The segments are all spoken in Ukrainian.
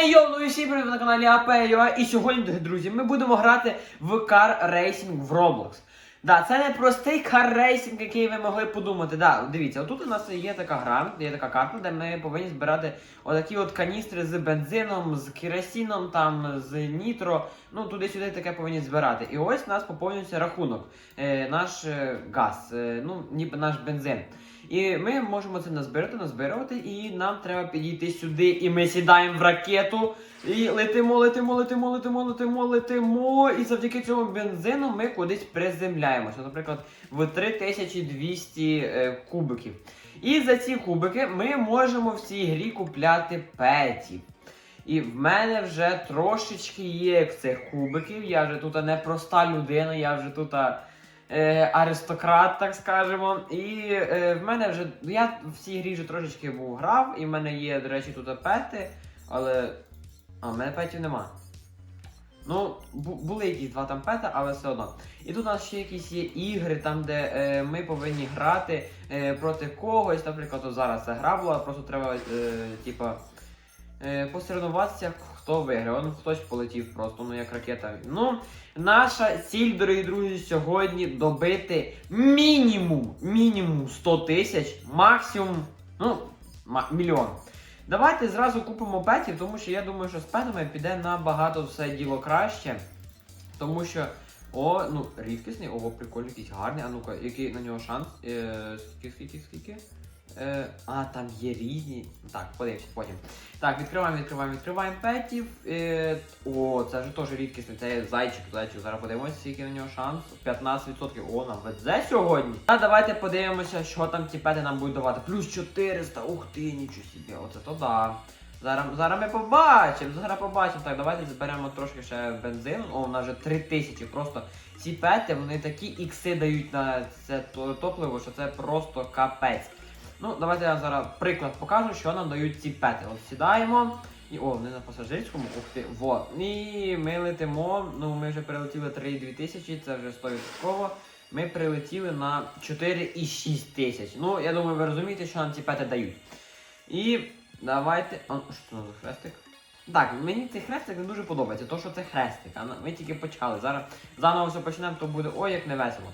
Хей ну і всім привіт на каналі АП.ua І сьогодні, друзі, ми будемо грати в Car Racing в Roblox. Да, це не простий Car Racing, який ви могли подумати. Да, дивіться, отут у нас є така гра, є така карта, де ми повинні збирати отакі от каністри з бензином, з керосином, там, з нітро. Ну, туди-сюди таке повинні збирати. І ось у нас поповнюється рахунок, е, наш е, газ, е, ну, ніби наш бензин. І ми можемо це назбирати, назбирувати, і нам треба підійти сюди, і ми сідаємо в ракету. І летимо, летимо, летимо, летимо, летимо, летимо. І завдяки цьому бензину ми кудись приземляємося. Наприклад, в 3200 е, кубиків. І за ці кубики ми можемо в цій грі купляти петів. І в мене вже трошечки є цих кубиків. Я вже тут не проста людина, я вже тут е, аристократ, так скажемо. І е, в мене вже. Я в цій грі вже трошечки був грав, і в мене є, до речі, тут пети, але. А, в мене петів нема. Ну, бу- були якісь два там пета, але все одно. І тут у нас ще якісь є ігри, там, де е, ми повинні грати е, проти когось. Наприклад, зараз це гра була, просто треба, е, типа, посоревнуватися, хто виграє. Он хтось полетів просто, ну як ракета. Ну, наша ціль, дорогі друзі, сьогодні добити мінімум, мінімум 100 тисяч, максимум, ну, мільйон. Давайте зразу купимо петів, тому що я думаю, що з петами піде набагато все діло краще. Тому що. О, ну, рідкісний, ого, прикольний, якийсь гарний. А ну-ка, який на нього шанс? Е, скільки, скільки, скільки? Е, а, там є різні. Так, подивимось потім. Так, відкриваємо, відкриваємо, відкриваємо петів. Е, о, це вже теж рідкісний. Це зайчик, зайчик. Зараз подивимося, скільки на нього шанс. 15%. О, нам везе сьогодні. А давайте подивимося, що там ті пети нам будуть давати. Плюс 400. Ух ти, нічого собі. Оце то да. Зараз, зараз ми побачимо, зараз побачимо. Так, давайте зберемо трошки ще бензину. О, у нас вже 3000. Просто ці пети, вони такі ікси дають на це топливо, що це просто капець. Ну, давайте я зараз приклад покажу, що нам дають ці пети. От сідаємо. І о, вони на пасажирському, ух ти, во. І ми летимо. Ну, ми вже прилетіли 3,2 тисячі, це вже 100%. Ми прилетіли на 4,6 тисяч. Ну, я думаю, ви розумієте, що нам ці пети дають. І давайте. А, що це за хрестик? Так, мені цей хрестик не дуже подобається, то що це хрестик, а ми тільки почали. Зараз заново все почнемо, то буде ой, як не весело.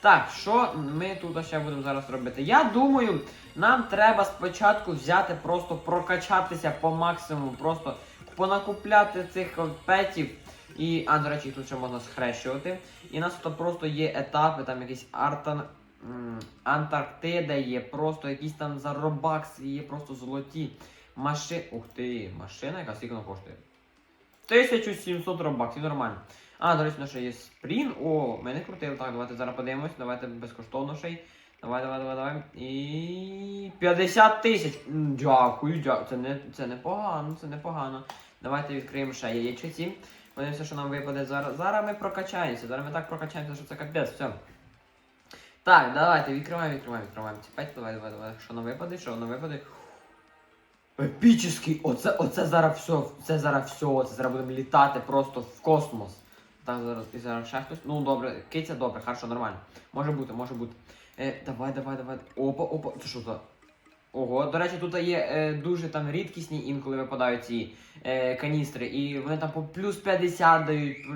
Так, що ми тут ще будемо зараз робити? Я думаю, нам треба спочатку взяти, просто прокачатися по максимуму, просто понакупляти цих петів. І, а, до речі, їх тут ще можна схрещувати. І у нас тут просто є етапи, там якийсь Артан. Антарктида є, просто якісь там за робакси є просто золоті. Маши... Ух ти, машина, яка скільки коштує? 1700 робаксів, нормально. А, до речі, у нас ще є спрін. О, ми не крутили. Так, давайте зараз подивимось. Давайте безкоштовно ще й. Давай, давай, давай, давай. І 50 тисяч. Дякую, дякую. Це не це непогано, це непогано. Давайте відкриємо ще яєчиці. Подивимося, що нам випаде зараз. Зараз ми прокачаємося. Зараз ми так прокачаємося, що це капець. Все. Так, давайте відкриваємо, відкриваємо, відкриваємо. Ці п'ять, давай, давай, давай. Що нам випаде, що нам випаде. Епічний! Оце, оце зараз все, це зараз все, це зараз будемо літати просто в космос. Так, зараз і зараз ще хтось. Ну добре, киця добре, хорошо, нормально. Може бути, може бути. Е, давай, давай, давай. Опа, опа, це що за. Ого, до речі, тут є е, дуже там рідкісні інколи випадають ці е, каністри. І вони там по плюс 50 дають,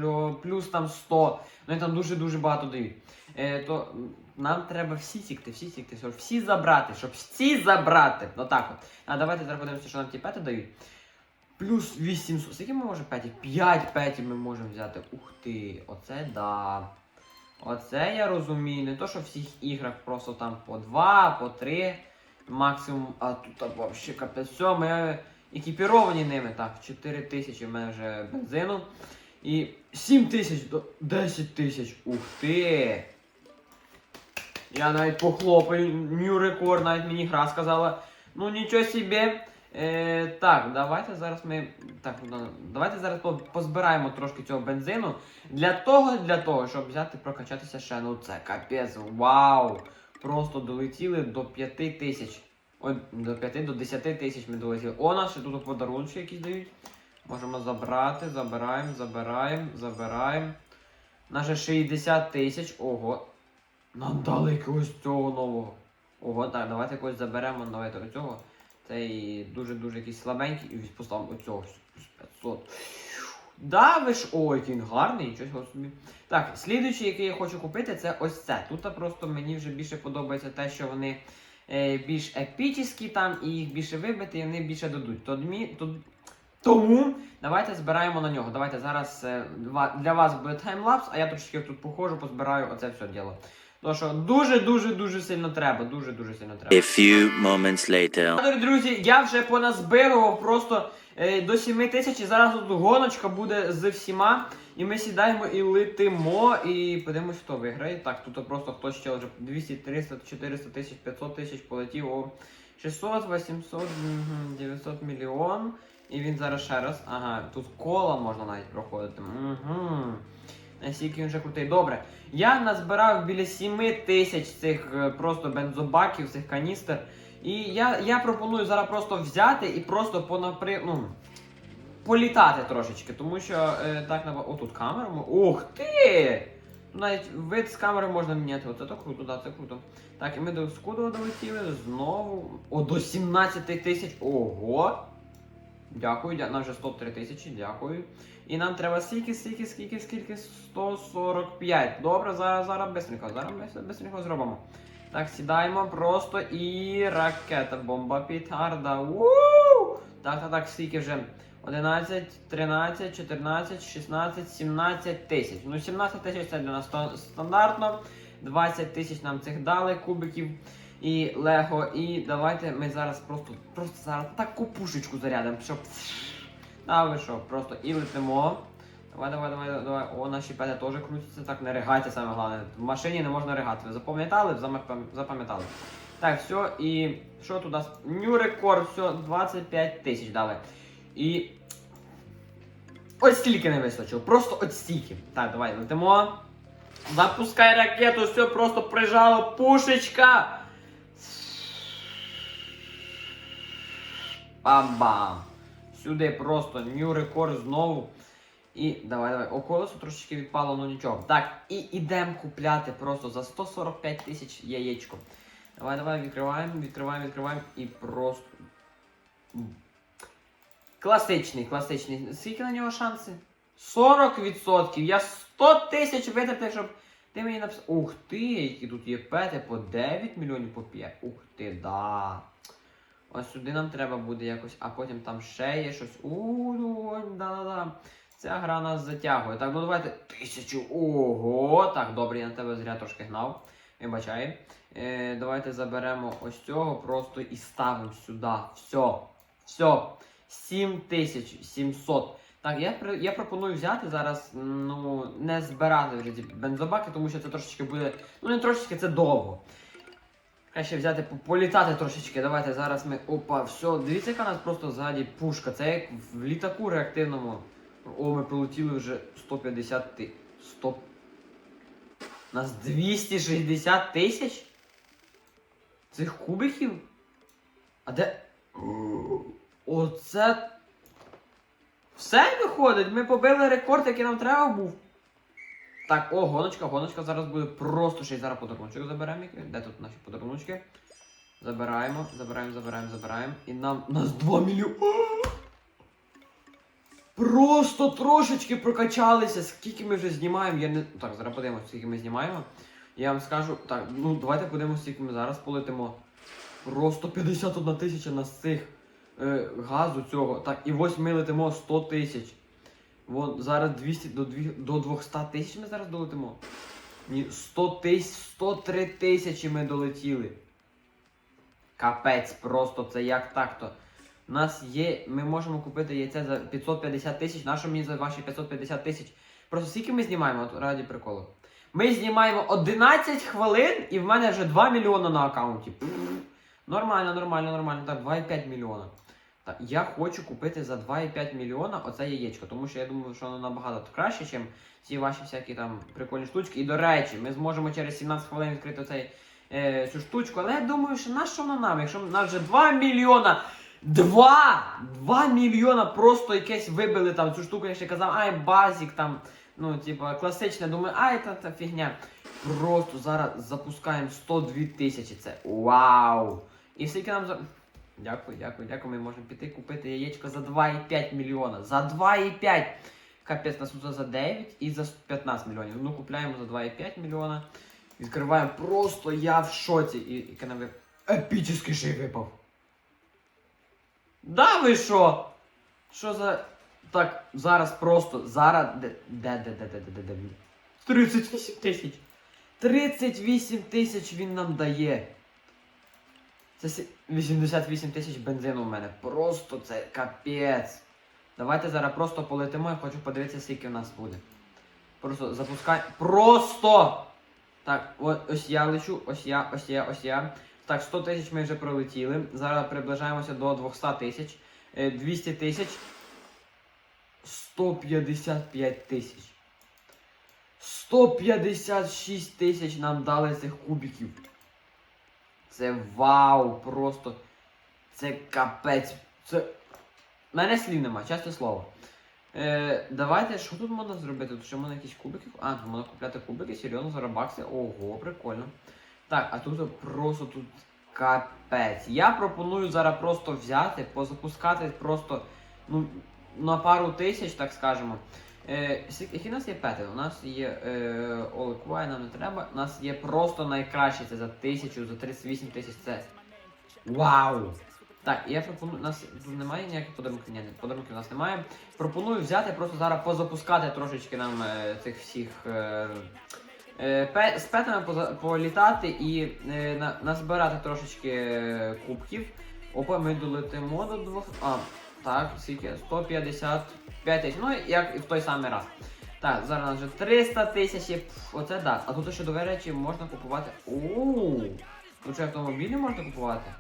плюс там 100. Вони там дуже-дуже багато дають. Е, то нам треба всі сікти, всі сікти, всі забрати, щоб всі забрати. Отак от. А давайте зараз подивимося, що нам ті пети дають. Плюс 800. Скільки ми можемо петів? 5 петів ми можемо взяти. Ух ти, оце да. Оце я розумію. Не то, що в всіх іграх просто там по 2, по 3 максимум. А тут вообще капець. Все, ми екіпіровані ними. Так, 4 тисячі в мене вже бензину. І 7 тисяч до 10 тисяч. Ух ти! Я навіть похлопаю, нью рекорд, навіть мені гра сказала. Ну нічого собі. Е, так, давайте зараз ми. Так, ну, давайте зараз позбираємо трошки цього бензину. Для того, для того, щоб взяти, прокачатися ще. Ну це капець, вау! Просто долетіли до 5 тисяч. Ой, до 5 до 10 тисяч ми долетіли. О, нас ще тут подарунки якісь дають. Можемо забрати, забираємо, забираємо, забираємо. Наше 60 тисяч. Ого. Нам дали якогось цього нового. Ого, так, давайте якось заберемо давайте оцього. Цей дуже-дуже якийсь слабенький і поставимо оцього. 600. Да, ви ж. Ой, він гарний, нічого собі. Так, слідуючий, який я хочу купити, це ось це. Тут просто мені вже більше подобається те, що вони е, більш епічні там, і їх більше вибити, і вони більше дадуть. Тодмі, тод... Тому давайте збираємо на нього. Давайте зараз е, для вас буде таймлапс, а я трошки тут походжу, позбираю оце все діло. Тому що дуже-дуже дуже сильно треба. Дуже-дуже сильно треба. A few moments later. Дорогі друзі, я вже поназбирував просто е, до 7 тисяч, і зараз тут гоночка буде з всіма. І ми сідаємо і летимо, і подивимось, хто виграє. Так, тут просто хтось ще вже 200, 300, 400 тисяч, 500 тисяч полетів. О, 600, 800, 900 мільйон. І він зараз ще раз. Ага, тут кола можна навіть проходити. Угу. Наскільки він вже крутий. Добре. Я назбирав біля 7 тисяч цих е, просто бензобаків, цих каністр. І я, я пропоную зараз просто взяти і просто понапри... ну, політати трошечки, тому що е, так на О, тут камера. Ух ти! Ну, Навіть вид з камери можна міняти. Оце то круто, да, це круто. Так, і ми до Скудова долетіли знову. О, до 17 тисяч. Ого! Дякую, дя... нам вже 103 тисячі, дякую. І нам треба скільки, скільки, скільки, скільки? 145. Добре, зараз, зараз бистренько, зараз бистренько зробимо. Так, сідаємо просто і ракета, бомба, петарда. Уу! Так, так, так, скільки вже? 11, 13, 14, 16, 17 тисяч. Ну, 17 тисяч це для нас стандартно. 20 тисяч нам цих дали кубиків і Лего. І давайте ми зараз просто, просто зараз таку пушечку зарядимо, щоб. А ви що, просто і летимо. Давай, давай, давай, давай. О, наші пети теж крутяться. Так, не ригайте саме головне. В машині не можна ригати. Ви запам'ятали? Запам'ятали. Так, все, і що туди? Нью рекорд, все, 25 тисяч дали. І. Ось стільки не вистачило. Просто от стільки. Так, давай, летимо. Запускай ракету, все просто прижало. Пушечка. Бам-бам. Сюди просто нью рекорд знову. І давай, давай. О, трошечки відпало, ну нічого. Так, і ідемо купляти просто за 145 тисяч яєчко. Давай, давай, відкриваємо, відкриваємо, відкриваємо і просто. Класичний, класичний. Скільки на нього шанси? 40%. Я 100 тисяч витратив, щоб ти мені написав. Ух ти, які тут є пети по 9 мільйонів по 5. Ух ти, да. Ось сюди нам треба буде якось, а потім там ще є щось. У, да-да-да. Ця гра нас затягує. Так, ну давайте. Тисячу. Ого! Так, добре, я на тебе зря трошки гнав. Вибачай. Е, давайте заберемо ось цього просто і ставимо сюди. Все. Все. 7700. Так, я, я пропоную взяти зараз, ну, не збирати вже ці бензобаки, тому що це трошечки буде. Ну, не трошечки, це довго. Краще взяти, політати трошечки. Давайте зараз ми. Опа, все. Дивіться, яка у нас просто ззаді пушка. Це як в літаку реактивному. О, ми прилетіли вже 150 ти. 100. У нас 260 тисяч? Цих кубиків? А де. Оце. Все виходить. Ми побили рекорд, який нам треба був. Так, о, гоночка, гоночка зараз буде просто ще й зараз подаруночок заберемо. Де тут наші подаруночки? Забираємо, забираємо, забираємо, забираємо. І нам. Нас 2 мільйони. Просто трошечки прокачалися. Скільки ми вже знімаємо? Я не. Так, зараз подивимося, скільки ми знімаємо. Я вам скажу. Так, ну давайте подивимося, скільки ми зараз полетимо. Просто 51 тисяча на цих е, газу цього. Так, і ось ми летимо 100 тисяч. Вон зараз 200 до, дві- до 200 тисяч ми зараз долетимо. Ні, 100 тисяч, 103 тисячі ми долетіли. Капець, просто це як так-то. У нас є. Ми можемо купити яйце за 550 тисяч. Нащо мені за ваші 550 тисяч? Просто скільки ми знімаємо от, раді приколу? Ми знімаємо 11 хвилин і в мене вже 2 мільйони на аккаунті. Нормально, нормально, нормально. Так, 2,5 мільйона. Я хочу купити за 2,5 мільйона оце яєчко, тому що я думаю, що воно набагато краще, ніж ці ваші всякі там прикольні штучки. І до речі, ми зможемо через 17 хвилин відкрити оцей, е, цю штучку, але я думаю, що на що воно нам, якщо в нас вже 2 мільйона. Два! 2 мільйона просто якесь вибили там цю штуку, я ще казав, ай, базік там, ну, типа, класичне, думаю, ай, та, та фігня. Просто зараз запускаємо 102 тисячі. Це вау! І скільки нам за. Дякую, дякую, дякую. Ми можемо піти купити яєчко за 2,5 мільйона. За 2,5! Капець, нас тут за 9 і за 15 мільйонів. Ну, купляємо за 2,5 мільйона. Відкриваємо просто я в шоці. І, і канал вип... Епічний ще випав. Да ви що? Що за. Так, зараз просто. Зараз. Де, де, де, де, де, де, де, де він? 38 тисяч. 38 тисяч він нам дає. Це 88 тисяч бензину у мене. Просто це капець. Давайте зараз просто полетимо, я хочу подивитися, скільки в нас буде. Просто запускай. Просто! Так, ось я лечу, ось я, ось я, ось я. Так, 100 тисяч ми вже пролетіли. Зараз приближаємося до 200 тисяч. Е, 200 тисяч. 155 тисяч. 156 тисяч нам дали цих кубиків. Це вау! Просто. Це капець. Це. Мене слів нема, чесне слово. Е, давайте, що тут можна зробити? Тут ще можна якісь кубики. А, можна купляти кубики, серйозно, за бакси. Ого, прикольно. Так, а тут просто тут капець. Я пропоную зараз просто взяти, позапускати просто ну, на пару тисяч, так скажемо. Е, які нас є пети? У нас є е, нам не треба. У нас є просто найкраще, це за тисячу, за 38 тисяч. Це. Вау! Так, я пропоную. У нас немає ніяких подарунків. Ні, подарунків у нас немає. Пропоную взяти, просто зараз позапускати трошечки нам е, цих всіх. Е, е, пе- з петами поза- політати і е, на, назбирати трошечки е, кубків. Опа, ми долетимо до двох. А, так, скільки? 155 тисяч. Ну, як і в той самий раз. Так, зараз вже 300 тисяч Оце да. А тут ще до речі можна купувати. Оу! Тут ще автомобілі можна купувати.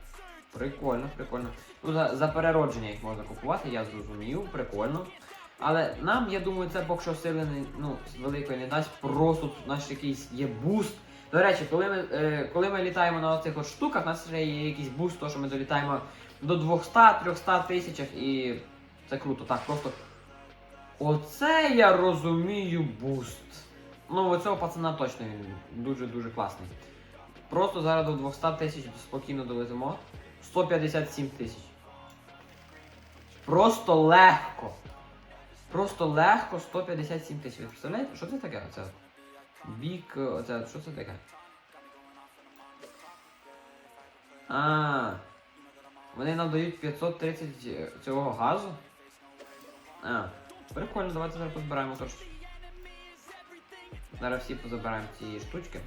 Прикольно, прикольно. Ну, за, за переродження їх можна купувати, я зрозумів, прикольно. Але нам, я думаю, це поки що сили не, ну, великої не дасть. Просто у нас якийсь є буст. До речі, коли ми, е, коли ми літаємо на оцих от штуках, у нас вже є якийсь буст, то що ми долітаємо до 200-300 тисячах і це круто. Так, просто. Оце я розумію буст. Ну, у цього пацана точно дуже-дуже класний. Просто зараз до 200 тисяч спокійно долетимо. 157 тисяч. Просто легко. Просто легко 157 тисяч. Представляєте, що це таке? Оце? Бік, оце, що це таке? А. Вони нам дають 530 цього газу. А, прикольно, давайте зараз позбираємо трошки. Зараз всі позабираємо ці штучки.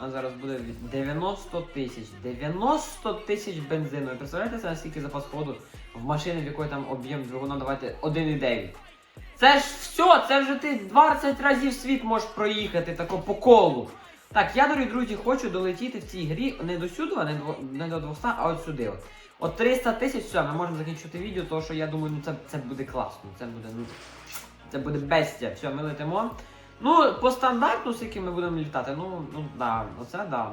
Нас зараз буде 90 тисяч. 90 тисяч бензину. Ви представляєте це наскільки запас ходу в машині, в якої там об'єм двигуна, давайте 1,9. Це ж все, це вже ти 20 разів світ можеш проїхати тако по колу. Так, я, дорогі друзі, хочу долетіти в цій грі не до сюди, не до, не до 200, а от сюди. От. От 300 тисяч, все, ми можемо закінчити відео, тому що я думаю, ну це, це буде класно. Це буде, ну, це буде бестія. Все, ми летимо. Ну, по стандарту, з яким ми будемо літати, ну, ну да, оце да.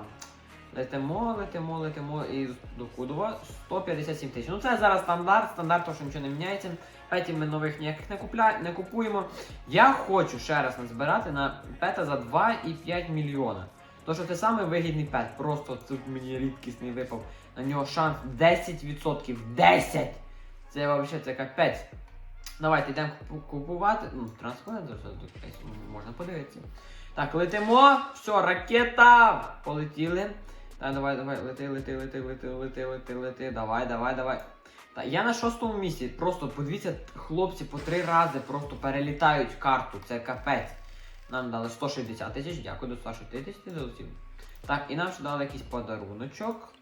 Летимо, летимо, летимо і до Кудова 157 тисяч. Ну це зараз стандарт, стандарт, то що нічого не міняється. Петів ми нових ніяких не, купля... не купуємо. Я хочу ще раз назбирати на пета за 2,5 мільйона. То що це самий вигідний пет. Просто тут мені рідкісний випав. На нього шанс 10%. 10! Це взагалі це капець. Давайте йдемо купувати. Ну, транспорт можна подивитися. Так, летимо. Все, ракета! Полетіли. Так, давай, давай, лети, лети, лети, лети, лети, лети, лети. Давай, давай, давай. Так, я на шостому місці. Просто подивіться, хлопці по три рази просто перелітають карту. Це капець. Нам дали 160 тисяч, дякую, до 160 тисяч долетів. Так, і нам ще дали якийсь подаруночок.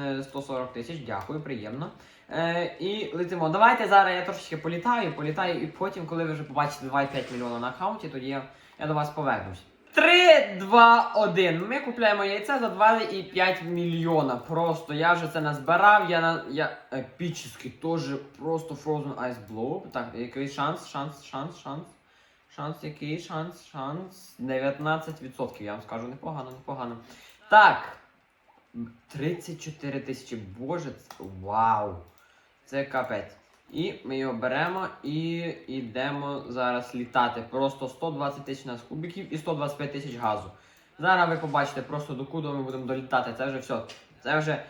Е, 140 тисяч, дякую, приємно. Е, і летимо. Давайте зараз я трошечки політаю, політаю, і потім, коли ви вже побачите 2,5 мільйона на аккаунті, тоді я, я до вас повернусь. 3, 2, 1. Ми купляємо яйце за 2,5 мільйона. Просто я вже це назбирав. Я на я епічний теж просто Frozen Ice Blow. Так, який шанс, шанс, шанс, шанс. Шанс, який шанс, шанс. 19%, я вам скажу, непогано, непогано. Так. 34 тисячі. Боже, вау! Це капець. І ми його беремо і йдемо зараз літати. Просто 120 тисяч нас кубиків і 125 тисяч газу. Зараз ви побачите просто до куди ми будемо долітати. Це вже все. Це вже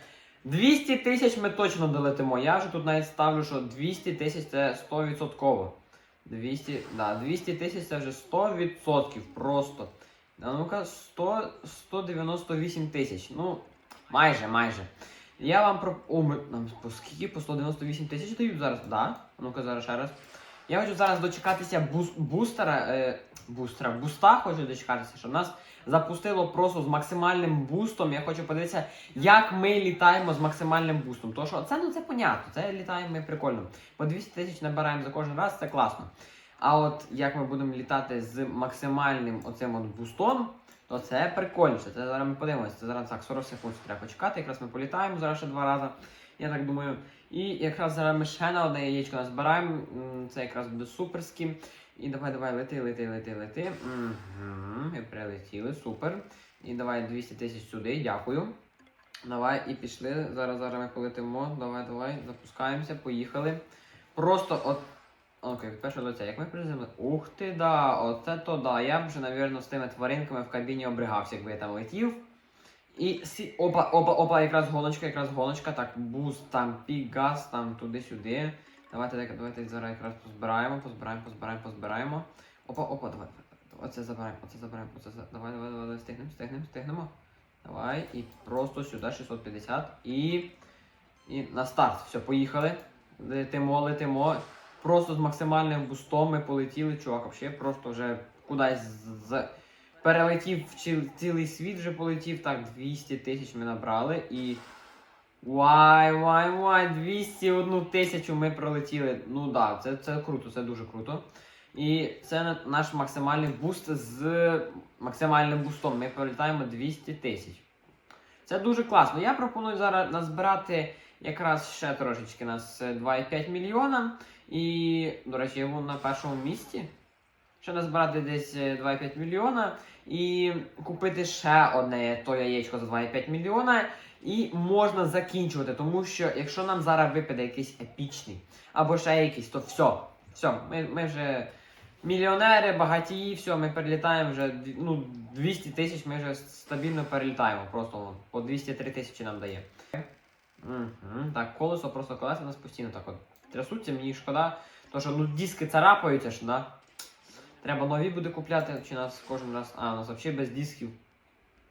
200 тисяч ми точно долетимо. Я вже тут навіть ставлю, що 200 тисяч це 100%. 200, да, 200 тисяч це вже 100% просто. А ну-ка, 100, 198 тисяч. Ну, майже, майже. Я вам про. О, ми скільки по 198 тисяч дають зараз, да? А Ну-ка зараз ще раз. Я хочу зараз дочекатися бус, бустера. Е, бустера, буста хочу дочекатися, щоб нас запустило просто з максимальним бустом. Я хочу подивитися, як ми літаємо з максимальним бустом. То що це ну це понятно, це літаємо ми прикольно. По 200 тисяч набираємо за кожен раз, це класно. А от як ми будемо літати з максимальним оцим от бустом, то це прикольніше. Це зараз ми подивимося. Це зараз так 40 секунд треба почекати. Якраз ми політаємо зараз ще два рази. Я так думаю. І якраз зараз ми ще одне яєчко назбираємо. Це якраз буде суперським. І давай, давай, лети, лети, лети, лети. Угу, прилетіли, супер. І давай 200 тисяч сюди, дякую. Давай і пішли. Зараз зараз ми полетимо. Давай, давай, запускаємося, поїхали. Просто от. Окей, перше лице. Як ми приземли? Ух ти, да, оце то да. Я б вже, навірно, з тими тваринками в кабіні обригався, якби я там летів. І сі... опа, опа, опа, якраз гоночка, якраз гоночка. Так, буст, там пік, газ, там туди-сюди. Давайте, так, давайте зараз якраз позбираємо, позбираємо, позбираємо, позбираємо. Опа, опа, давай. Оце забираємо, оце забираємо, оце за... Давай, давай, давай, давай, стигнемо, стигнемо, стигнемо. Давай, і просто сюди 650. І. І на старт. Все, поїхали. Летимо, летимо. Просто з максимальним бустом ми полетіли, чувак, вообще просто вже кудись з... перелетів в цілий світ, вже полетів. Так, 200 тисяч ми набрали і. Вай, вай, вай, 201 тисячу ми пролетіли. Ну так, да, це, це круто, це дуже круто. І це наш максимальний буст з максимальним бустом. Ми пролітаємо 200 тисяч. Це дуже класно. Я пропоную зараз назбирати якраз ще трошечки нас е, 2,5 мільйона. І, до речі, я був на першому місці. Ще назбирати десь е, 2,5 мільйона. І купити ще одне то яєчко за 2,5 мільйона. І можна закінчувати, тому що якщо нам зараз випаде якийсь епічний або ще якийсь, то все. Все, ми, ми вже мільйонери, багатії, все, ми перелітаємо вже ну, 200 тисяч, ми вже стабільно перелітаємо. Просто по 203 тисячі нам дає. Угу. Так, колесо просто колеса у нас постійно так от трясуться, мені шкода. То що ну диски царапаються ж, да? Треба нові буде купляти, чи нас кожен раз. А, у нас взагалі без дисків.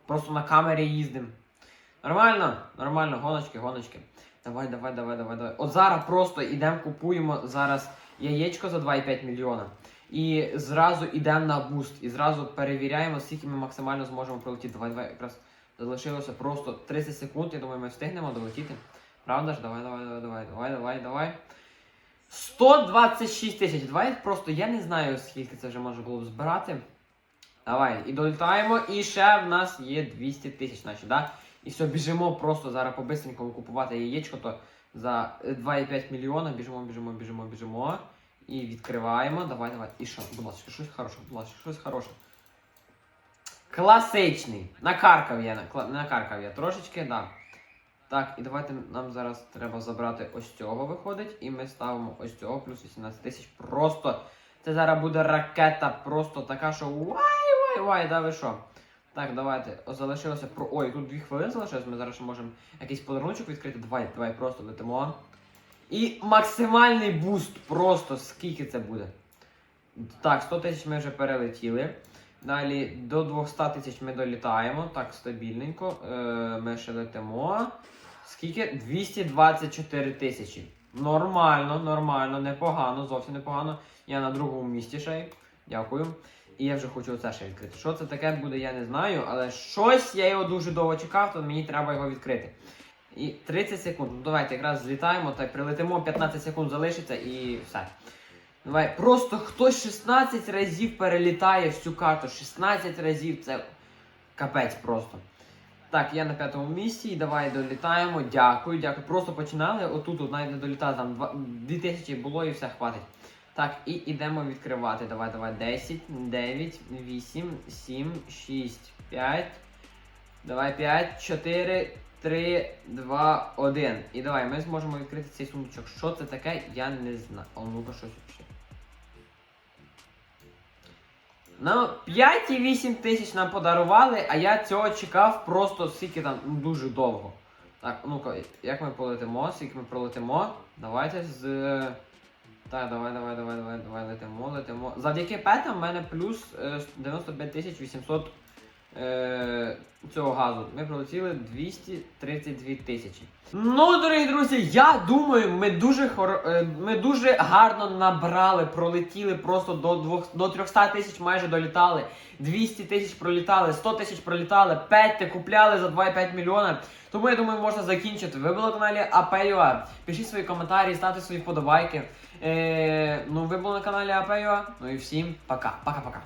Просто на камері їздимо. Нормально, нормально, гоночки, гоночки. Давай, давай, давай, давай, давай. От зараз просто йдемо, купуємо зараз яєчко за 2,5 мільйона. І зразу йдемо на буст. І зразу перевіряємо, скільки ми максимально зможемо пролетіти. Давай, давай, якраз залишилося просто 30 секунд. Я думаю, ми встигнемо долетіти. Правда ж? Давай, давай, давай, давай, давай, давай, давай. 126 тисяч. Давай просто я не знаю, скільки це вже може було б збирати. Давай, і долітаємо. І ще в нас є 200 тисяч, значить, да? І все, біжимо просто зараз по-бистренькому купувати яєчко, то за е, 2,5 мільйона біжимо, біжимо, біжимо, біжимо. І відкриваємо. Давай, давай. І що? Будь ласка, щось хороше, будь ласка, щось хороше. Класичний. Накаркав я, накаркав я трошечки, да. Так, і давайте нам зараз треба забрати ось цього виходить. І ми ставимо ось цього плюс 18 тисяч. Просто це зараз буде ракета, просто така, що вай, вай, вай, да ви що? Так, давайте. О, залишилося про. Ой, тут дві хвилини залишилось, ми зараз можемо якийсь подарунок відкрити. Давай, давай, просто летимо. І максимальний буст. Просто скільки це буде? Так, 100 тисяч ми вже перелетіли. Далі до 200 тисяч ми долітаємо. Так, стабільненько. Е, ми ще летимо. Скільки? 224 тисячі. Нормально, нормально, непогано, зовсім непогано. Я на другому місці ще. Дякую. І я вже хочу оце ще відкрити. Що це таке буде, я не знаю, але щось я його дуже довго чекав, то мені треба його відкрити. І 30 секунд. Ну давайте якраз злітаємо, так прилетимо, 15 секунд залишиться і все. Давай, просто хтось 16 разів перелітає всю карту. 16 разів це капець просто. Так, я на п'ятому місці, і давай долітаємо. Дякую, дякую. Просто починали. Отут от навіть не долітати, там 2 2000 було і все хватить. Так, і йдемо відкривати. Давай, давай. 10, 9, 8, 7, 6, 5. Давай 5, 4, 3, 2, 1. І давай, ми зможемо відкрити цей сундучок. Що це таке, я не знаю. О, ну-ка, щось ще. Ну, 5,8 тисяч нам подарували, а я цього чекав просто скільки там ну, дуже довго. Так, ну-ка, як ми полетимо, скільки ми пролетимо? Давайте з. Так, давай, давай, давай, давай, давай, летимо, летимо. Завдяки петам в мене плюс е, 95 800 е, цього газу. Ми пролетіли 232 тисячі. Ну, дорогі друзі, я думаю, ми дуже хор... е, ми дуже гарно набрали, пролетіли просто до, двох... до 300 тисяч майже долітали. 200 тисяч пролітали, 100 тисяч пролітали, петти купляли за 2,5 мільйона. Тому я думаю, можна закінчити. Ви були на каналі АПЮА. Пишіть свої коментарі, ставте свої вподобайки. Е, ну, ви були на каналі АПЮА. Ну і всім пока. Пока-пока.